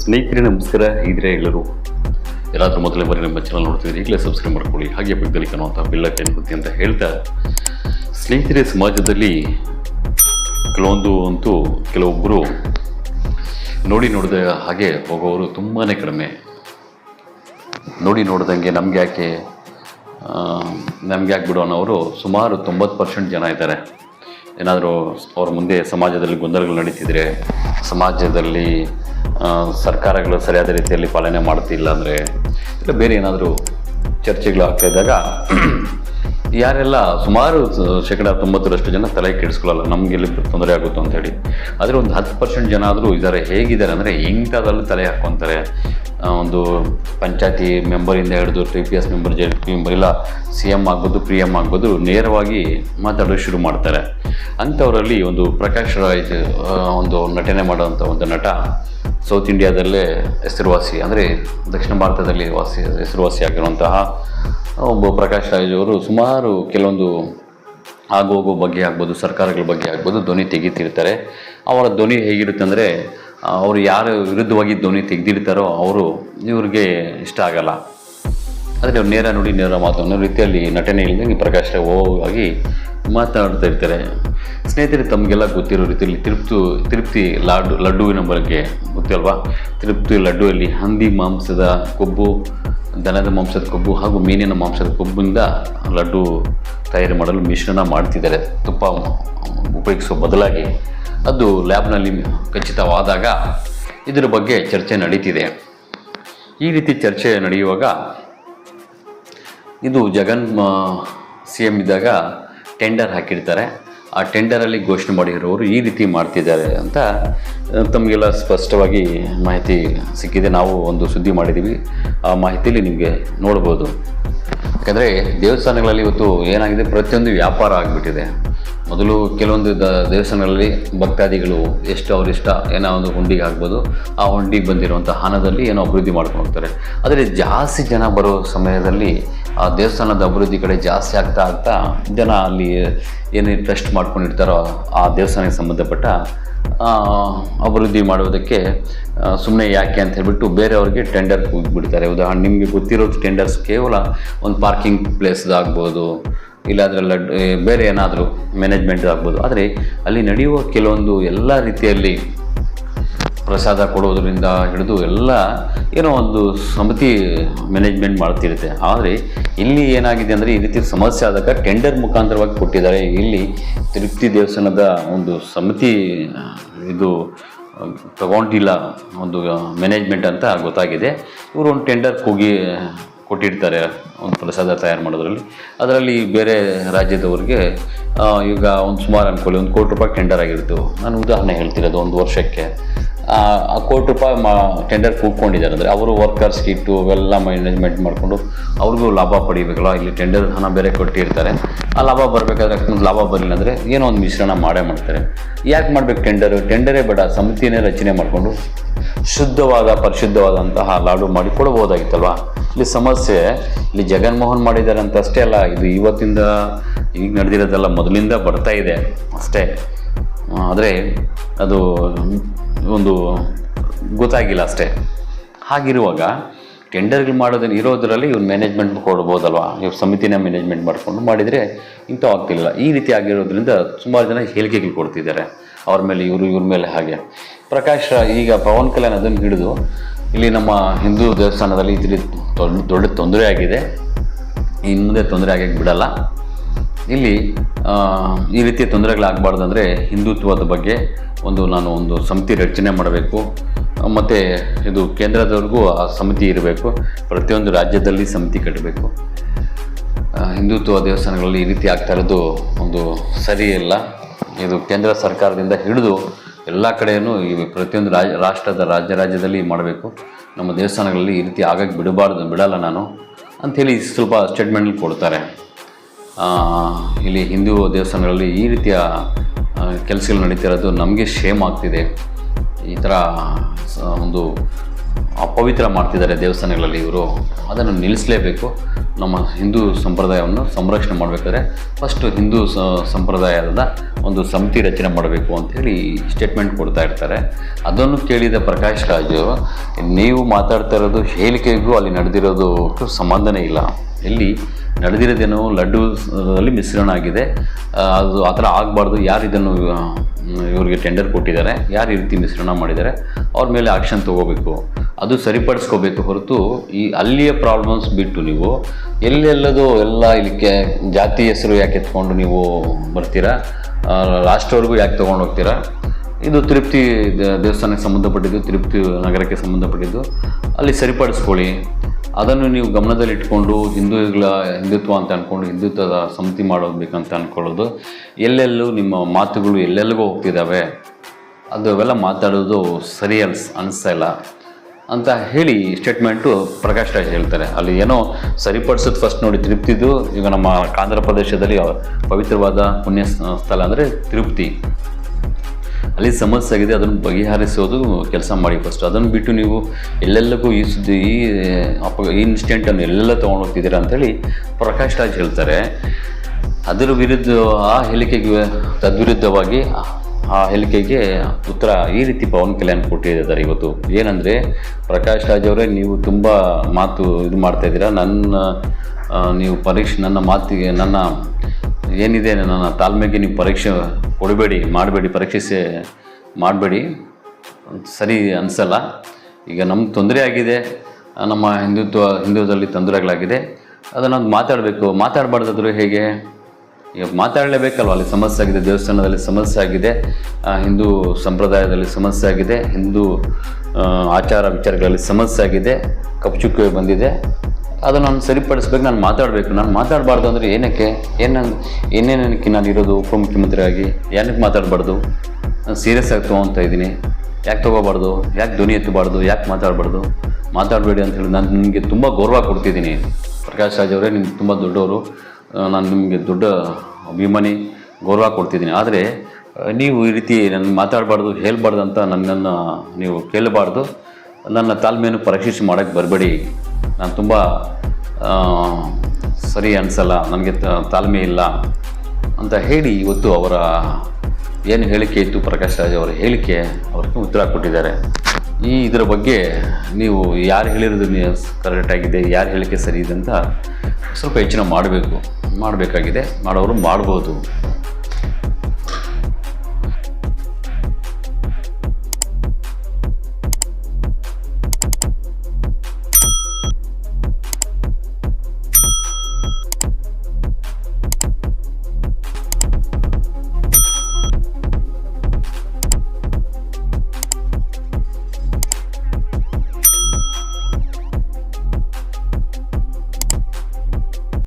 ಸ್ನೇಹಿತರೆ ನಮಸ್ಕಾರ. ಇದ್ರೆ ಎಲ್ಲರೂ ಎಲ್ಲಾದ್ರೂ ಮೊದಲೇ ಬರೀ ನಮ್ಮ ಚಾನಲ್ ನೋಡ್ತಿದ್ರೆ ಈಗಲೇ ಸಬ್ಸ್ಕ್ರೈಬ್ ಮಾಡ್ಕೊಳ್ಳಿ. ಹಾಗೆ ಪಕ್ಕದಲ್ಲಿ ಕಾಣುವಂಥ ಬೆಲ್ಲಕ್ಕೆ ಗೊತ್ತಿ ಅಂತ ಹೇಳ್ತಾ, ಸ್ನೇಹಿತರೆ, ಸಮಾಜದಲ್ಲಿ ಕೆಲವೊಂದು ಅಂತೂ ಕೆಲವೊಬ್ಬರು ನೋಡಿ ನೋಡಿದ ಹಾಗೆ ಹೋಗೋರು ತುಂಬಾ ಕಡಿಮೆ. ನೋಡಿ ನೋಡಿದಂಗೆ ನಮ್ಗೆ ಯಾಕೆ ನಮ್ಗೆ ಯಾಕೆ ಬಿಡು ಅನ್ನೋರು ಸುಮಾರು ತೊಂಬತ್ತು ಪರ್ಸೆಂಟ್ ಜನ ಇದ್ದಾರೆ. ಏನಾದರೂ ಅವ್ರ ಮುಂದೆ ಸಮಾಜದಲ್ಲಿ ಗೊಂದಲಗಳು ನಡೀತಿದ್ರೆ, ಸಮಾಜದಲ್ಲಿ ಸರ್ಕಾರಗಳು ಸರಿಯಾದ ರೀತಿಯಲ್ಲಿ ಪಾಲನೆ ಮಾಡ್ತಿಲ್ಲ ಅಂದರೆ ಇಲ್ಲ, ಬೇರೆ ಏನಾದರೂ ಚರ್ಚೆಗಳು ಆಗ್ತಾ ಇದ್ದಾಗ ಯಾರೆಲ್ಲ ಸುಮಾರು ಶೇಕಡ ತೊಂಬತ್ತರಷ್ಟು ಜನ ತಲೆ ಕೆಡಿಸ್ಕೊಳ್ಳಲ್ಲ, ನಮ್ಗೆ ಇಲ್ಲಿ ತೊಂದರೆ ಆಗುತ್ತೋ ಅಂತೇಳಿ ಆದರೆ ಒಂದು ಹತ್ತು ಪರ್ಸೆಂಟ್ ಜನ ಆದರೂ ಇದ್ದಾರೆ, ಹೇಗಿದ್ದಾರೆ ಅಂದರೆ ಇಂಥದ್ರಲ್ಲಿ ತಲೆ ಹಾಕ್ಕೊತಾರೆ. ಒಂದು ಪಂಚಾಯತಿ ಮೆಂಬರಿಂದ ಹಿಡಿದು T P S member J member ಇಲ್ಲ ಸಿ ಎಂ ಆಗ್ಬೋದು ಪಿ ಎಂ ಆಗ್ಬೋದು, ನೇರವಾಗಿ ಮಾತಾಡೋದು ಶುರು ಮಾಡ್ತಾರೆ. ಅಂಥವರಲ್ಲಿ ಒಂದು ಪ್ರಕಾಶ್ ರಾಯ್ ಒಂದು ನಟನೆ ಮಾಡೋವಂಥ ಒಂದು ನಟ ಸೌತ್ ಇಂಡಿಯಾದಲ್ಲೇ ಹೆಸರುವಾಸಿ, ಅಂದರೆ ದಕ್ಷಿಣ ಭಾರತದಲ್ಲಿ ವಾಸಿ, ಹೆಸರುವಾಸಿ ಆಗಿರುವಂತಹ ಒಬ್ಬ ಪ್ರಕಾಶ್ ರಾಜ್ ಅವರು ಸುಮಾರು ಕೆಲವೊಂದು ಆಗೋಗೋ ಬಗ್ಗೆ ಆಗ್ಬೋದು, ಸರ್ಕಾರಗಳ ಬಗ್ಗೆ ಆಗ್ಬೋದು ಧ್ವನಿ ತೆಗಿತಿರ್ತಾರೆ. ಅವರ ಧ್ವನಿ ಹೇಗಿರುತ್ತೆ ಅಂದರೆ ಅವರು ಯಾರು ವಿರುದ್ಧವಾಗಿ ಧ್ವನಿ ತೆಗೆದಿರ್ತಾರೋ ಅವರು ಇವ್ರಿಗೆ ಇಷ್ಟ ಆಗಲ್ಲ. ಆದರೆ ನೇರ ನುಡಿ ನೇರ ಮಾತು ಅನ್ನೋ ರೀತಿಯಲ್ಲಿ ನಟನೆ ಇಲ್ಲದೆ ಪ್ರಕಾಶ್ ರಾವ್ ಹೋಗಿ ಮಾತಾಡ್ತಾ ಇರ್ತಾರೆ. ಸ್ನೇಹಿತರೆ, ತಮಗೆಲ್ಲ ಗೊತ್ತಿರೋ ರೀತಿಯಲ್ಲಿ ತಿರುಪ್ತು ತಿರುಪ್ತಿ ಲಾಡು, ಲಡ್ಡುವಿನ ಬಗ್ಗೆ ಗೊತ್ತಲ್ವಾ ತಿರುಪ್ತಿ ಲಡ್ಡುವಲ್ಲಿ ಹಂದಿ ಮಾಂಸದ ಕೊಬ್ಬು, ದನದ ಮಾಂಸದ ಕೊಬ್ಬು ಹಾಗೂ ಮೀನಿನ ಮಾಂಸದ ಕೊಬ್ಬಿಂದ ಲಡ್ಡು ತಯಾರಿ ಮಾಡಲು ಮಿಶ್ರಣ ಮಾಡ್ತಿದ್ದಾರೆ. ತುಪ್ಪ ಉಪಯೋಗಿಸೋ ಬದಲಾಗಿ ಅದು ಲ್ಯಾಬ್ನಲ್ಲಿ ಖಚಿತವಾದಾಗ ಇದರ ಬಗ್ಗೆ ಚರ್ಚೆ ನಡೀತಿದೆ. ಈ ರೀತಿ ಚರ್ಚೆ ನಡೆಯುವಾಗ ಇದು ಜಗನ್ ಸಿ ಎಂ ಇದ್ದಾಗ ಟೆಂಡರ್ ಹಾಕಿರ್ತಾರೆ. ಆ ಟೆಂಡರಲ್ಲಿ ಘೋಷಣೆ ಮಾಡಿರೋರು ಈ ರೀತಿ ಮಾಡ್ತಿದ್ದಾರೆ ಅಂತ ತಮಗೆಲ್ಲ ಸ್ಪಷ್ಟವಾಗಿ ಮಾಹಿತಿ ಸಿಕ್ಕಿದೆ. ನಾವು ಒಂದು ಸುದ್ದಿ ಮಾಡಿದ್ದೀವಿ. ಆ ಮಾಹಿತಿಯಲ್ಲಿ ನಿಮಗೆ ನೋಡ್ಬೋದು. ಯಾಕಂದರೆ ದೇವಸ್ಥಾನಗಳಲ್ಲಿ ಇವತ್ತು ಏನಾಗಿದೆ, ಪ್ರತಿಯೊಂದು ವ್ಯಾಪಾರ ಆಗಿಬಿಟ್ಟಿದೆ. ಮೊದಲು ಕೆಲವೊಂದು ದ, ದೇವಸ್ಥಾನಗಳಲ್ಲಿ ಭಕ್ತಾದಿಗಳು ಎಷ್ಟು ಅವರಿಷ್ಟ, ಏನೋ ಒಂದು ಹುಂಡಿಗೆ ಆಗ್ಬೋದು, ಆ ಹುಂಡಿಗೆ ಬಂದಿರುವಂಥ ಹಣದಲ್ಲಿ ಏನೋ ಅಭಿವೃದ್ಧಿ ಮಾಡ್ಕೊಂಡು ಹೋಗ್ತಾರೆ. ಆದರೆ ಜಾಸ್ತಿ ಜನ ಬರೋ ಸಮಯದಲ್ಲಿ ಆ ದೇವಸ್ಥಾನದ ಅಭಿವೃದ್ಧಿ ಕಡೆ ಜಾಸ್ತಿ ಆಗ್ತಾ ಆಗ್ತಾ ಜನ ಅಲ್ಲಿ ಏನು ಟ್ರಸ್ಟ್ ಮಾಡ್ಕೊಂಡಿರ್ತಾರೋ ಆ ದೇವಸ್ಥಾನಕ್ಕೆ ಸಂಬಂಧಪಟ್ಟ ಅಭಿವೃದ್ಧಿ ಮಾಡೋದಕ್ಕೆ ಸುಮ್ಮನೆ ಯಾಕೆ ಅಂತ ಹೇಳ್ಬಿಟ್ಟು ಬೇರೆಯವ್ರಿಗೆ ಟೆಂಡರ್ ಹೋಗಿಬಿಡ್ತಾರೆ ಉದಾಹರಣೆ, ನಿಮಗೆ ಗೊತ್ತಿರೋ ಟೆಂಡರ್ಸ್ ಕೇವಲ ಒಂದು ಪಾರ್ಕಿಂಗ್ ಪ್ಲೇಸ್ದಾಗ್ಬೋದು ಇಲ್ಲಾಂದ್ರೆ ಲಡ್ ಬೇರೆ ಏನಾದರೂ ಮ್ಯಾನೇಜ್ಮೆಂಟ್ ಆಗ್ಬೋದು. ಆದರೆ ಅಲ್ಲಿ ನಡೆಯುವ ಕೆಲವೊಂದು ಎಲ್ಲ ರೀತಿಯಲ್ಲಿ ಪ್ರಸಾದ ಕೊಡೋದರಿಂದ ಹಿಡಿದು ಎಲ್ಲ ಏನೋ ಒಂದು ಸಮಿತಿ ಮ್ಯಾನೇಜ್ಮೆಂಟ್ ಮಾಡ್ತಿರುತ್ತೆ. ಆದರೆ ಇಲ್ಲಿ ಏನಾಗಿದೆ ಅಂದರೆ ಈ ರೀತಿ ಸಮಸ್ಯೆ ಆದಾಗ ಟೆಂಡರ್ ಮುಖಾಂತರವಾಗಿ ಕೊಟ್ಟಿದ್ದಾರೆ. ಇಲ್ಲಿ ತಿರುಪ್ತಿ ದೇವಸ್ಥಾನದ ಒಂದು ಸಮಿತಿ, ಇದು, ತಗೊಂಡಿಲ್ಲ ಒಂದು ಮ್ಯಾನೇಜ್ಮೆಂಟ್ ಅಂತ ಗೊತ್ತಾಗಿದೆ. ಇವರು ಒಂದು ಟೆಂಡರ್ ಹೋಗಿ ಕೊಟ್ಟಿರ್ತಾರೆ ಒಂದು ಪ್ರಸಾದ ತಯಾರು ಮಾಡೋದ್ರಲ್ಲಿ. ಅದರಲ್ಲಿ ಬೇರೆ ರಾಜ್ಯದವ್ರಿಗೆ ಈಗ ಒಂದು ಸುಮಾರು ಅನ್ಕೊಳ್ಳಿ, ಒಂದು ಕೋಟಿ ರೂಪಾಯಿ ಟೆಂಡರ್ ಆಗಿರ್ತು ನಾನು ಉದಾಹರಣೆ ಹೇಳ್ತಿರೋದು, ಒಂದು ವರ್ಷಕ್ಕೆ. ಕೋಟಿ ರೂಪಾಯಿ ಮಾ ಟೆಂಡರ್ ಕೂತ್ಕೊಂಡಿದ್ದಾರೆ. ಅಂದರೆ ಅವರು ವರ್ಕರ್ಸ್ ಇಟ್ಟು ಅವೆಲ್ಲ ಮ್ಯಾನೇಜ್ಮೆಂಟ್ ಮಾಡಿಕೊಂಡು ಅವ್ರಿಗೂ ಲಾಭ ಪಡಿಬೇಕಲ್ಲ, ಇಲ್ಲಿ ಟೆಂಡರ್ ಹಣ ಬೇರೆ ಕೊಟ್ಟಿರ್ತಾರೆ. ಆ ಲಾಭ ಬರಬೇಕಾದ್ರೆ ಲಾಭ ಬರಲಿಲ್ಲ ಅಂದರೆ ಏನೋ ಒಂದು ಮಿಶ್ರಣ ಮಾಡೇ ಮಾಡ್ತಾರೆ. ಯಾಕೆ ಮಾಡಬೇಕು ಟೆಂಡರು ಟೆಂಡರೇ ಬೇಡ, ಸಮಿತಿನೇ ರಚನೆ ಮಾಡಿಕೊಂಡು ಶುದ್ಧವಾದ, ಪರಿಶುದ್ಧವಾದಂತಹ ಲಾಡು ಮಾಡಿ ಕೊಡ್ಬೋದಾಗಿತ್ತಲ್ವಾ ಇಲ್ಲಿ ಸಮಸ್ಯೆ, ಇಲ್ಲಿ ಜಗನ್ಮೋಹನ್ ಮಾಡಿದ್ದಾರೆ ಅಂತ ಅಷ್ಟೇ ಅಲ್ಲ, ಇದು ಇವತ್ತಿಂದ ಈಗ ನಡೆದಿರೋದೆಲ್ಲ ಮೊದಲಿಂದ ಬರ್ತಾ ಇದೆ ಅಷ್ಟೇ. ಆದರೆ ಅದು ಒಂದು ಗೊತ್ತಾಗಿಲ್ಲ ಅಷ್ಟೇ. ಹಾಗಿರುವಾಗ ಟೆಂಡರ್ಗಳು ಮಾಡೋದನ್ನು ಇರೋದರಲ್ಲಿ ಇವ್ರು ಮ್ಯಾನೇಜ್ಮೆಂಟ್ ಕೊಡ್ಬೋದಲ್ವಾ? ಇವ್ರ ಸಮಿತಿನ ಮ್ಯಾನೇಜ್ಮೆಂಟ್ ಮಾಡಿಕೊಂಡು ಮಾಡಿದರೆ ಇಂಥ ಆಗ್ತಿಲ್ಲ ಈ ರೀತಿ ಆಗಿರೋದ್ರಿಂದ ಸುಮಾರು ಜನ ಹೇಳಿಕೆಗಳು ಕೊಡ್ತಿದ್ದಾರೆ. ಅವ್ರ ಮೇಲೆ ಇವರು, ಇವ್ರ ಮೇಲೆ ಹಾಗೆ. ಪ್ರಕಾಶ್, ಈಗ ಪವನ್ ಕಲ್ಯಾಣ್ ಅದನ್ನು ಹಿಡಿದು ಇಲ್ಲಿ ನಮ್ಮ ಹಿಂದೂ ದೇವಸ್ಥಾನದಲ್ಲಿ ಇದ್ರಿ ದೊಡ್ಡ ತೊಂದರೆ ಆಗಿದೆ. ಇನ್ನು ಮುಂದೆ ತೊಂದರೆ ಆಗಕ್ಕೆ ಬಿಡಲ್ಲ. ಇಲ್ಲಿ ಈ ರೀತಿಯ ತೊಂದರೆಗಳಾಗಬಾರ್ದು ಅಂದರೆ ಹಿಂದುತ್ವದ ಬಗ್ಗೆ ಒಂದು ನಾನು ಒಂದು ಸಮಿತಿ ರಚನೆ ಮಾಡಬೇಕು. ಮತ್ತು ಇದು ಕೇಂದ್ರದವ್ರಿಗೂ ಆ ಸಮಿತಿ ಇರಬೇಕು. ಪ್ರತಿಯೊಂದು ರಾಜ್ಯದಲ್ಲಿ ಸಮಿತಿ ಕಟ್ಟಬೇಕು. ಹಿಂದುತ್ವ ದೇವಸ್ಥಾನಗಳಲ್ಲಿ ಈ ರೀತಿ ಆಗ್ತಾ ಇರೋದು ಒಂದು ಸರಿ ಇಲ್ಲ. ಇದು ಕೇಂದ್ರ ಸರ್ಕಾರದಿಂದ ಹಿಡಿದು ಎಲ್ಲ ಕಡೆಯೂ ಈ ಪ್ರತಿಯೊಂದು ರಾಜ, ರಾಷ್ಟ್ರದ ರಾಜ್ಯ ರಾಜ್ಯದಲ್ಲಿ ಮಾಡಬೇಕು. ನಮ್ಮ ದೇವಸ್ಥಾನಗಳಲ್ಲಿ ಈ ರೀತಿ ಆಗಕ್ಕೆ ಬಿಡಬಾರ್ದು, ಬಿಡಲ್ಲ ನಾನು ಅಂಥೇಳಿ ಸ್ವಲ್ಪ ಸ್ಟೇಟ್ಮೆಂಟ್ ಕೊಡ್ತಾರೆ. ಇಲ್ಲಿ ಹಿಂದೂ ದೇವಸ್ಥಾನಗಳಲ್ಲಿ ಈ ರೀತಿಯ ಕೆಲಸಗಳು ನಡೀತಿರೋದು ನಮಗೆ ಶೇಮ್ ಆಗ್ತಿದೆ. ಈ ಥರ ಒಂದು ಅಪವಿತ್ರ ಮಾಡ್ತಿದ್ದಾರೆ ದೇವಸ್ಥಾನಗಳಲ್ಲಿ ಇವರು. ಅದನ್ನು ನಿಲ್ಲಿಸಲೇಬೇಕು. ನಮ್ಮ ಹಿಂದೂ ಸಂಪ್ರದಾಯವನ್ನು ಸಂರಕ್ಷಣೆ ಮಾಡಬೇಕಾದ್ರೆ ಫಸ್ಟು ಹಿಂದೂ ಸಂಪ್ರದಾಯದ ಒಂದು ಸಮಿತಿ ರಚನೆ ಮಾಡಬೇಕು ಅಂಥೇಳಿ ಸ್ಟೇಟ್ಮೆಂಟ್ ಕೊಡ್ತಾ ಇರ್ತಾರೆ. ಅದನ್ನು ಕೇಳಿದ ಪ್ರಕಾಶ್ ರಾಜು, ನೀವು ಮಾತಾಡ್ತಾ ಇರೋದು ಹೇಳಿಕೆಗೂ ಅಲ್ಲಿ ನಡೆದಿರೋದು ಸಂಬಂಧನೇ ಇಲ್ಲ. ಎಲ್ಲಿ ನಡೆದಿರೋದೇನೋ ಲಡ್ಡು ಅಲ್ಲಿ ಮಿಶ್ರಣ ಆಗಿದೆ. ಅದು ಆ ಥರ ಆಗಬಾರ್ದು. ಯಾರು ಇದನ್ನು ಇವರಿಗೆ ಟೆಂಡರ್ ಕೊಟ್ಟಿದ್ದಾರೆ, ಯಾರು ಈ ರೀತಿ ಮಿಶ್ರಣ ಮಾಡಿದ್ದಾರೆ, ಅವ್ರ ಮೇಲೆ ಆ್ಯಕ್ಷನ್ ತೊಗೋಬೇಕು. ಅದು ಸರಿಪಡಿಸ್ಕೋಬೇಕು ಹೊರತು ಈ ಅಲ್ಲಿಯ ಪ್ರಾಬ್ಲಮ್ಸ್ ಬಿಟ್ಟು ನೀವು ಎಲ್ಲೆಲ್ಲದು ಎಲ್ಲ ಇಲ್ಲಿಗೆ ಜಾತಿ ಹೆಸರು ಯಾಕೆ ಎತ್ಕೊಂಡು ನೀವು ಬರ್ತೀರಾ? ರಾಷ್ಟ್ರವರೆಗೂ ಯಾಕೆ ತೊಗೊಂಡು ಹೋಗ್ತೀರಾ? ಇದು ತಿರುಪ್ತಿ ದ- ದೇವಸ್ಥಾನಕ್ಕೆ ಸಂಬಂಧಪಟ್ಟಿದ್ದು, ತೃಪ್ತಿ ನಗರಕ್ಕೆ ಸಂಬಂಧಪಟ್ಟಿದ್ದು. ಅಲ್ಲಿ ಸರಿಪಡಿಸ್ಕೊಳ್ಳಿ. ಅದನ್ನು ನೀವು ಗಮನದಲ್ಲಿಟ್ಕೊಂಡು ಹಿಂದೂಗಳ ಹಿಂದುತ್ವ ಅಂತ ಅಂದ್ಕೊಂಡು ಹಿಂದುತ್ವದ ಸಮಿತಿ ಮಾಡೋದ್ಬೇಕಂತ ಅಂದ್ಕೊಳ್ಳೋದು ಎಲ್ಲೆಲ್ಲೂ ನಿಮ್ಮ ಮಾತುಗಳು ಎಲ್ಲೆಲ್ಲಿಗೂ ಹೋಗ್ತಿದ್ದಾವೆ, ಅದು ಅವೆಲ್ಲ ಮಾತಾಡೋದು ಸರಿ ಅನ್ಸ್, ಅನಿಸ್ತಾ ಇಲ್ಲ ಅಂತ ಹೇಳಿ ಸ್ಟೇಟ್ಮೆಂಟು ಪ್ರಕಾಶ್ ರಾಜ್ ಹೇಳ್ತಾರೆ. ಅಲ್ಲಿ ಏನೋ ಸರಿಪಡಿಸೋದು ಫಸ್ಟ್ ನೋಡಿ ತಿರುಪ್ತಿದ್ದು ಈಗ ನಮ್ಮ ಆಂಧ್ರ ಪ್ರದೇಶದಲ್ಲಿ ಪವಿತ್ರವಾದ ಪುಣ್ಯ ಸ್ಥಳ ಅಂದರೆ ತಿರುಪತಿ ಅಲ್ಲಿ ಸಮಸ್ಯೆ ಆಗಿದೆ, ಅದನ್ನು ಬಗೆಹರಿಸೋದು ಕೆಲಸ ಮಾಡಿ ಫಸ್ಟ್ ಅದನ್ನು ಬಿಟ್ಟು ನೀವು ಎಲ್ಲೆಲ್ಲಕ್ಕೂ ಈ ಸುದ್ದಿ, ಈ ಅಪ, ಈ ಇನ್ಸಿಡೆಂಟನ್ನು ಎಲ್ಲೆಲ್ಲ ತೊಗೊಂಡು ಹೋಗ್ತಿದ್ದೀರಾ ಅಂತೇಳಿ ಪ್ರಕಾಶ್ ರಾಜ್ ಹೇಳ್ತಾರೆ. ಅದರ ವಿರುದ್ಧ, ಆ ಹೇಳಿಕೆಗೆ ತದ್ವಿರುದ್ಧವಾಗಿ ಆ ಹೇಳಿಕೆಗೆ ಉತ್ತರ ಈ ರೀತಿ ಪವನ್ ಕಲ್ಯಾಣ್ ಕೊಟ್ಟಿದ್ದಾರೆ ಇವತ್ತು. ಏನಂದರೆ, ಪ್ರಕಾಶ್ ರಾಜ್ ಅವರೇ, ನೀವು ತುಂಬ ಮಾತು ಇದು ಮಾಡ್ತಾ ಇದ್ದೀರಾ. ನನ್ನ ನೀವು ಪರೀಕ್ಷೆ, ನನ್ನ ಮಾತಿಗೆ, ನನ್ನ ಏನಿದೆ, ನನ್ನ ತಾಳ್ಮೆಗೆ ನೀವು ಪರೀಕ್ಷೆ ಕೊಡಬೇಡಿ, ಮಾಡಬೇಡಿ, ಪರೀಕ್ಷಿಸಿ ಮಾಡಬೇಡಿ. ಸರಿ ಅನಿಸಲ್ಲ. ಈಗ ನಮ್ಗೆ ತೊಂದರೆ ಆಗಿದೆ, ನಮ್ಮ ಹಿಂದುತ್ವ, ಹಿಂದುತ್ವದಲ್ಲಿ ತೊಂದರೆಗಳಾಗಿದೆ. ಅದನ್ನು ಮಾತಾಡಬೇಕು. ಮಾತಾಡಬಾರ್ದಾದ್ರು ಹೇಗೆ? ಈಗ ಮಾತಾಡಲೇಬೇಕಲ್ವ? ಅಲ್ಲಿ ಸಮಸ್ಯೆ ಆಗಿದೆ, ದೇವಸ್ಥಾನದಲ್ಲಿ ಸಮಸ್ಯೆ ಆಗಿದೆ ಹಿಂದೂ ಸಂಪ್ರದಾಯದಲ್ಲಿ ಸಮಸ್ಯೆ ಆಗಿದೆ, ಹಿಂದೂ ಆಚಾರ ವಿಚಾರಗಳಲ್ಲಿ ಸಮಸ್ಯೆ ಆಗಿದೆ ಕಪ್ಪುಚುಕ್ಕೆ ಬಂದಿದೆ. ಅದನ್ನು ನಾನು ಸರಿಪಡಿಸ್ಬೇಕು, ನಾನು ಮಾತಾಡಬೇಕು. ನಾನು ಮಾತಾಡಬಾರ್ದು ಅಂದರೆ ಏನಕ್ಕೆ? ಏನು ಏನೇನಕ್ಕೆ ನಾನು ಇರೋದು ಉಪಮುಖ್ಯಮಂತ್ರಿಯಾಗಿ? ಏನಕ್ಕೆ ಮಾತಾಡಬಾರ್ದು? ನಾನು ಸೀರಿಯಸ್ ಆಗಿ ತೊಗೊತಾ ಇದ್ದೀನಿ. ಯಾಕೆ ತೊಗೋಬಾರ್ದು? ಯಾಕೆ ಧ್ವನಿ ಎತ್ತಬಾರ್ದು? ಯಾಕೆ ಮಾತಾಡಬಾರ್ದು? ಮಾತಾಡಬೇಡಿ ಅಂತ ಹೇಳಿ ನಾನು ನಿಮಗೆ ತುಂಬ ಗೌರವ ಕೊಡ್ತಿದ್ದೀನಿ. ಪ್ರಕಾಶ್ ರಾಜ್ ಅವರೇ ನಿಮ್ಗೆ ತುಂಬ ದೊಡ್ಡವರು. ನಾನು ನಿಮಗೆ ದೊಡ್ಡ ಅಭಿಮಾನಿ, ಗೌರವ ಕೊಡ್ತಿದ್ದೀನಿ. ಆದರೆ ನೀವು ಈ ರೀತಿ ನನ್ನ ಮಾತಾಡಬಾರ್ದು, ಹೇಳಬಾರ್ದು ಅಂತ ನನ್ನನ್ನು ನೀವು ಕೇಳಬಾರ್ದು. ನನ್ನ ತಾಳ್ಮೆಯನ್ನು ಪರೀಕ್ಷಿಸಿ ಮಾಡೋಕ್ಕೆ ಬರಬೇಡಿ. ನಾನು ತುಂಬ ಸರಿ ಅನಿಸಲ್ಲ, ನನಗೆ ತಾಳ್ಮೆ ಇಲ್ಲ ಅಂತ ಹೇಳಿ ಇವತ್ತು ಅವರ ಏನು ಹೇಳಿಕೆ ಇತ್ತು ಪ್ರಕಾಶ್ ರಾಜ್ ಅವರ ಹೇಳಿಕೆ, ಅವ್ರಿಗೆ ಉತ್ತರ ಕೊಟ್ಟಿದ್ದಾರೆ. ಈ ಇದರ ಬಗ್ಗೆ ನೀವು ಯಾರು ಹೇಳಿರೋದು ಕರೆಕ್ಟಾಗಿದೆ ಯಾರು ಹೇಳಿಕೆ ಸರಿ ಇದೆ ಅಂತ ಸ್ವಲ್ಪ ಹೆಚ್ಚಿನ ಮಾಡಬೇಕು, ಮಾಡಬೇಕಾಗಿದೆ, ಮಾಡೋರು ಮಾಡ್ಬೋದು.